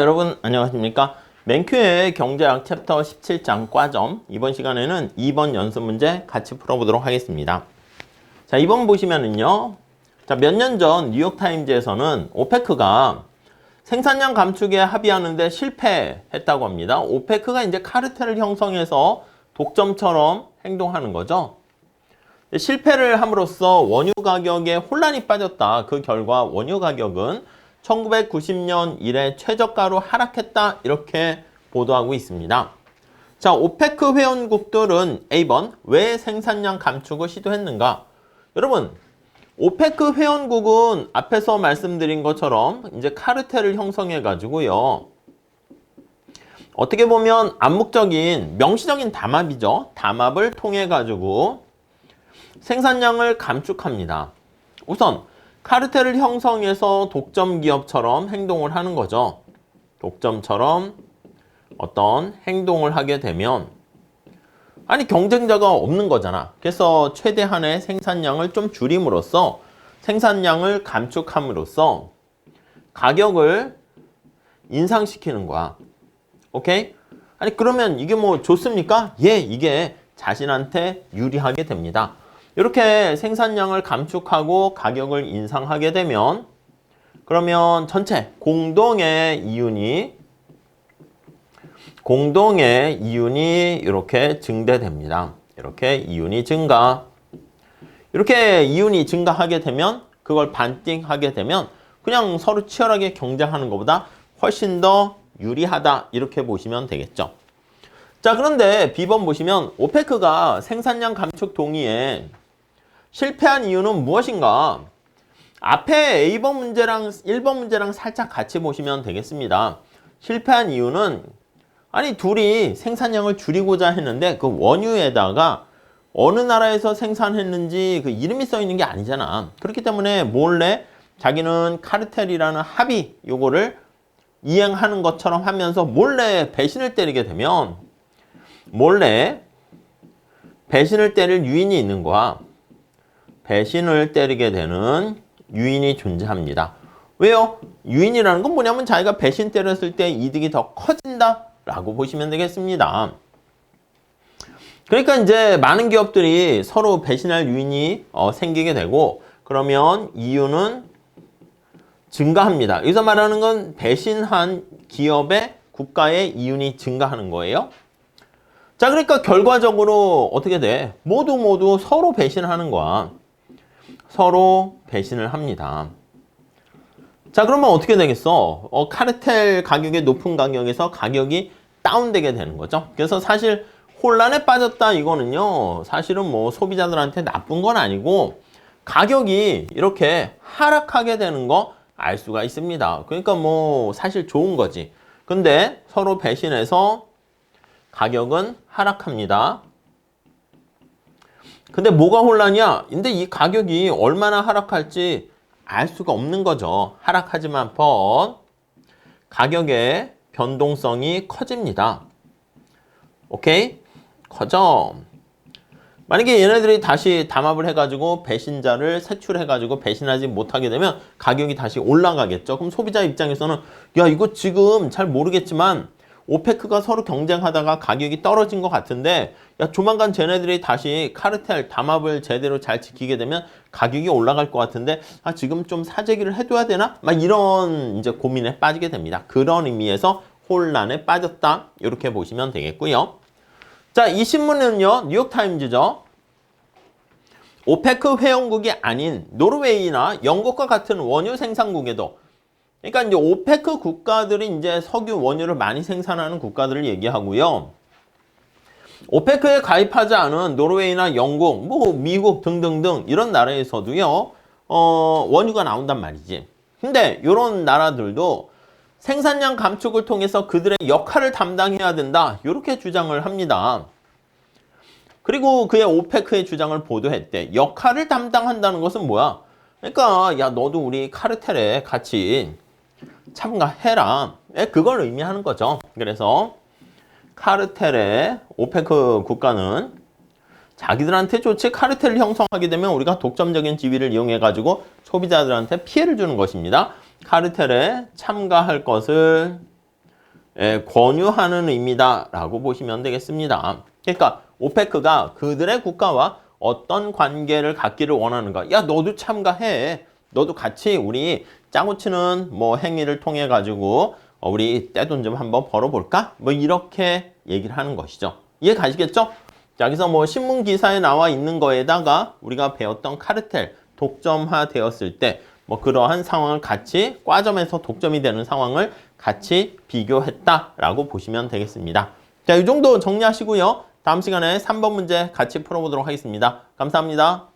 여러분 안녕하십니까? 맨큐의 경제학 챕터 17장 과점 이번 시간에는 2번 연습 문제 같이 풀어보도록 하겠습니다. 자 이번 보시면은요. 자몇 년 전 뉴욕타임즈에서는 오페크가 생산량 감축에 합의하는데 실패했다고 합니다. 오페크가 이제 카르텔을 형성해서 독점처럼 행동하는 거죠. 실패를 함으로써 원유 가격에 혼란이 빠졌다. 그 결과 원유 가격은 1990년 이래 최저가로 하락했다 이렇게 보도하고 있습니다. 자, 오페크 회원국들은 A번 왜 생산량 감축을 시도했는가? 여러분, 오페크 회원국은 앞에서 말씀드린 것처럼 이제 카르텔을 형성해 가지고요. 어떻게 보면 암묵적인 명시적인 담합이죠. 담합을 통해 가지고 생산량을 감축합니다. 우선 카르텔을 형성해서 독점 기업처럼 행동을 하는 거죠. 독점처럼 어떤 행동을 하게 되면 아니 경쟁자가 없는 거잖아. 그래서 최대한의 생산량을 좀 줄임으로써 생산량을 감축함으로써 가격을 인상시키는 거야. 오케이? 아니 그러면 이게 뭐 좋습니까? 예, 이게 자신한테 유리하게 됩니다. 이렇게 생산량을 감축하고 가격을 인상하게 되면 그러면 전체 공동의 이윤이 공동의 이윤이 이렇게 증대됩니다. 이렇게 이윤이 증가. 이렇게 이윤이 증가하게 되면 그걸 반띵하게 되면 그냥 서로 치열하게 경쟁하는 것보다 훨씬 더 유리하다 이렇게 보시면 되겠죠. 자 그런데 B번 보시면 오페크가 생산량 감축 동의에 실패한 이유는 무엇인가? 앞에 A번 문제랑 1번 문제랑 살짝 같이 보시면 되겠습니다. 실패한 이유는 아니 둘이 생산량을 줄이고자 했는데 그 원유에다가 어느 나라에서 생산했는지 그 이름이 써 있는 게 아니잖아. 그렇기 때문에 몰래 자기는 카르텔이라는 합의 요거를 이행하는 것처럼 하면서 몰래 배신을 때리게 되면 몰래 배신을 때릴 유인이 있는 거야. 배신을 때리게 되는 유인이 존재합니다. 왜요? 유인이라는 건 뭐냐면 자기가 배신 때렸을 때 이득이 더 커진다 라고 보시면 되겠습니다. 그러니까 이제 많은 기업들이 서로 배신할 유인이 어, 생기게 되고 그러면 이유는 증가합니다. 여기서 말하는 건 배신한 기업의 국가의 이윤이 증가하는 거예요. 자, 그러니까 결과적으로 어떻게 돼? 모두 모두 서로 배신하는 거야. 서로 배신을 합니다. 자, 그러면 어떻게 되겠어? 어, 카르텔 가격이 높은 가격에서 가격이 다운되게 되는 거죠. 그래서 사실 혼란에 빠졌다 이거는요. 사실은 뭐 소비자들한테 나쁜 건 아니고 가격이 이렇게 하락하게 되는 거 알 수가 있습니다. 그러니까 뭐 사실 좋은 거지. 근데 서로 배신해서 가격은 하락합니다. 근데 뭐가 혼란이야? 근데 이 가격이 얼마나 하락할지 알 수가 없는 거죠. 하락하지만 번 가격의 변동성이 커집니다. 오케이? 커져. 만약에 얘네들이 다시 담합을 해가지고 배신자를 색출해가지고 배신하지 못하게 되면 가격이 다시 올라가겠죠. 그럼 소비자 입장에서는 야 이거 지금 잘 모르겠지만 오페크가 서로 경쟁하다가 가격이 떨어진 것 같은데 야 조만간 쟤네들이 다시 카르텔 담합을 제대로 잘 지키게 되면 가격이 올라갈 것 같은데 아 지금 좀 사재기를 해둬야 되나? 막 이런 이제 고민에 빠지게 됩니다. 그런 의미에서 혼란에 빠졌다 이렇게 보시면 되겠고요. 자, 이 신문은요, 뉴욕타임즈죠. 오페크 회원국이 아닌 노르웨이나 영국과 같은 원유 생산국에도 그러니까 이제 오페크 국가들이 이제 석유 원유를 많이 생산하는 국가들을 얘기하고요. 오페크에 가입하지 않은 노르웨이나 영국, 뭐 미국 등등등 이런 나라에서도요. 어, 원유가 나온단 말이지. 근데 이런 나라들도 생산량 감축을 통해서 그들의 역할을 담당해야 된다. 이렇게 주장을 합니다. 그리고 그의 오페크의 주장을 보도했대. 역할을 담당한다는 것은 뭐야? 그러니까 야 너도 우리 카르텔에 같이 참가해라. 예, 그걸 의미하는 거죠. 그래서 카르텔의 오페크 국가는 자기들한테 좋지 카르텔을 형성하게 되면 우리가 독점적인 지위를 이용해 가지고 소비자들한테 피해를 주는 것입니다. 카르텔에 참가할 것을 에, 권유하는 의미다라고 보시면 되겠습니다. 그러니까 오페크가 그들의 국가와 어떤 관계를 갖기를 원하는가? 야, 너도 참가해. 너도 같이 우리 짜고 치는 뭐 행위를 통해 가지고 어, 우리 떼돈 좀 한번 벌어볼까? 뭐 이렇게 얘기를 하는 것이죠. 이해 가시겠죠? 자, 여기서 뭐 신문 기사에 나와 있는 거에다가 우리가 배웠던 카르텔 독점화 되었을 때 뭐 그러한 상황을 같이 과점에서 독점이 되는 상황을 같이 비교했다라고 보시면 되겠습니다. 자, 이 정도 정리하시고요. 다음 시간에 3번 문제 같이 풀어보도록 하겠습니다. 감사합니다.